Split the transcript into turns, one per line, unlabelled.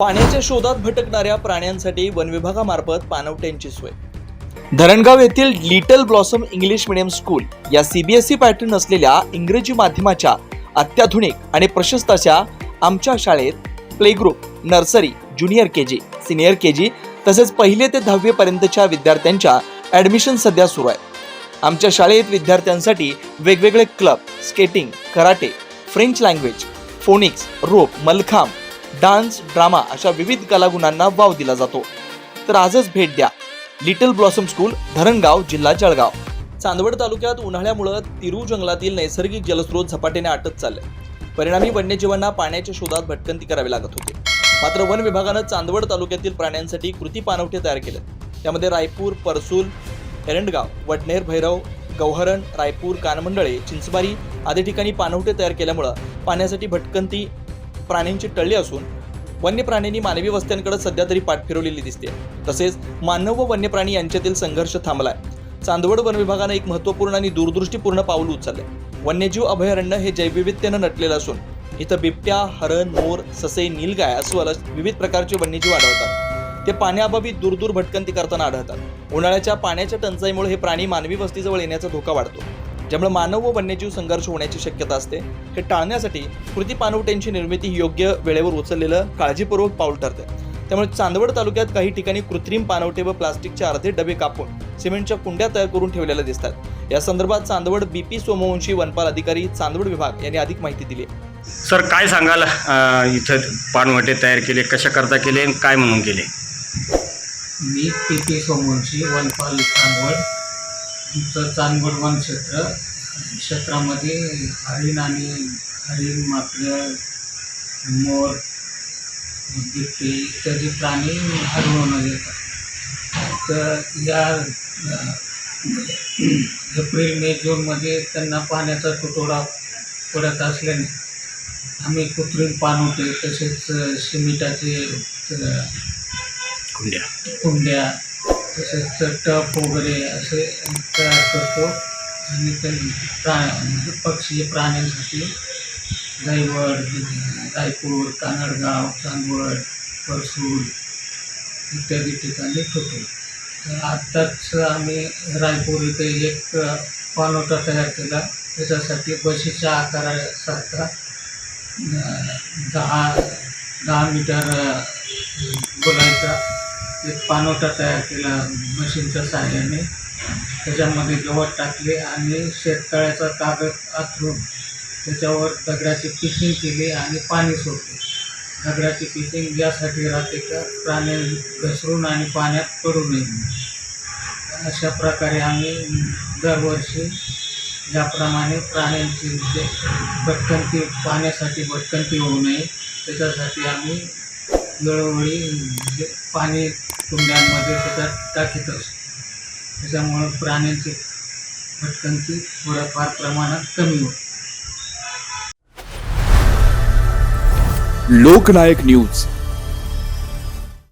पाण्याच्या शोधात भटकणाऱ्या प्राण्यांसाठी वनविभागामार्फत पाणवट्यांची सोय. धरणगाव येथील little blossom English medium school या सीबीएसई पॅटर्न असलेल्या इंग्रजी माध्यमाच्या अत्याधुनिक आणि प्रशस्त अशा आमच्या शाळेत play group nursery junior K G senior K G तसेच पहिले ते दहावीपर्यंतच्या विद्यार्थ्यांच्या ॲडमिशन सध्या सुरू आहे. आमच्या शाळेत विद्यार्थ्यांसाठी वेगवेगळे club skating karate French language phonics rope mallakhamb dance drama अशा विविध कलागुणांना वाव दिला जातो. तर आजच भेट द्या. लिटल ब्लॉसम स्कूल धरणगाव जिल्हा जळगाव. चांदवड तालुक्यात उन्हाळ्यामुळं तिरू जंगलातील नैसर्गिक जलस्रोत झपाट्याने आटत चालले. परिणामी वन्यजीवांना पाण्याच्या शोधात भटकंती करावी लागत होती. मात्र वन विभागानं चांदवड तालुक्यातील प्राण्यांसाठी कृती पाणवठे तयार केले. त्यामध्ये रायपूर परसूल एरंडगाव वडनेर भैरव गौहरण रायपूर कानमंडळे चिंचबारी आदी ठिकाणी पाणवठे तयार केल्यामुळं पाण्यासाठी भटकंती प्राण्यांची टळली असून वन्य प्राण्यांनी मानवी वस्त्यांकडे सध्या तरी पाठ फिरवलेली दिसते. तसेच मानव व वन्य प्राणी यांच्यातील संघर्ष थांबलाय. चांदवड वन विभागानं एक महत्त्वपूर्ण आणि दूरदृष्टीपूर्ण पाऊल उचलले वन्यजीव अभयारण्य हे जैवविविधतेनं नटलेलं असून इथं बिबट्या हरण मोर ससे नीलगाय अस्वल विविध प्रकारचे वन्यजीव आढळतात. ते पाण्याअभावी दूरदूर भटकंती करताना आढळतात. उन्हाळ्याच्या पाण्याच्या टंचाईमुळे हे प्राणी मानवी वस्तीजवळ येण्याचा धोका वाढतो. ज्यामुळे मानव व वन्यजीव संघर्ष होण्याची शक्यता असते. हे टाळण्यासाठी कृती पाणवट्यांची निर्मिती ही योग्य वेळेवर उचललेलं काळजीपूर्वक पाऊल ठरते. त्यामुळे चांदवड तालुक्यात काही ठिकाणी कृत्रिम पाणवटे व प्लास्टिकचे अर्धे डबे कापून सिमेंटच्या कुंड्या तयार करून ठेवलेल्या दिसतात. या संदर्भात चांदवड बीपी सोमवंशी वनपाल अधिकारी चांदवड विभाग यांनी अधिक माहिती दिली आहे.
सर काय सांगाल इथं पानवटे तयार केले कशा करता केले आणि काय म्हणून केले?
मी पी पी सोमवंशी वनपाल चांदवड. आमचं चांदवड वन क्षेत्र. क्षेत्रामध्ये हरिण आणि हरिण माकड मोर बिबटे इत्यादी प्राणी हरवण्यात येतात. तर या एप्रिल मे जूनमध्ये त्यांना पाण्याचा तुटवडा पडत असल्याने आम्ही कृत्रिम पाणवटे तसेच सिमेंटाचे
कुंड्या.
कुंड्या तसेच टप वगैरे असे तयार करतो. आणि ते प्रा म्हणजे पक्षी प्राण्यांसाठी दैवड रायपूर कानडगाव चांदवड परसूल इत्यादी ठिकाणी ठेवतो. तर आत्ताच आम्ही रायपूर इथे एक पानोटा तयार केला. त्याच्यासाठी बशीच्या आकारासारखा दहा दहा मीटर बोलायचा. एक पानवटा तयार केला मशीनच्या सहाय्याने त्याच्यामध्ये गवत टाकले आणि शेततळ्याचा कागद आथरून त्याच्यावर दगडाची पिशिंग केली आणि पाणी सोडले. दगडाची पिशिंग यासाठी राहते का? प्राणी घसरून आणि पाण्यात पडू नये अशा प्रकारे आम्ही दरवर्षी ज्याप्रमाणे प्राण्यांची भटकंती पाण्यासाठी भटकंती होऊ नये त्याच्यासाठी आम्ही वेळोवेळी म्हणजे पाणी कुंड्यांमध्ये त्याच्यात टाकीत असतो. त्याच्यामुळं प्राण्यांची भटकंती थोड्याफार प्रमाणात कमी होते.
लोकनायक न्यूज.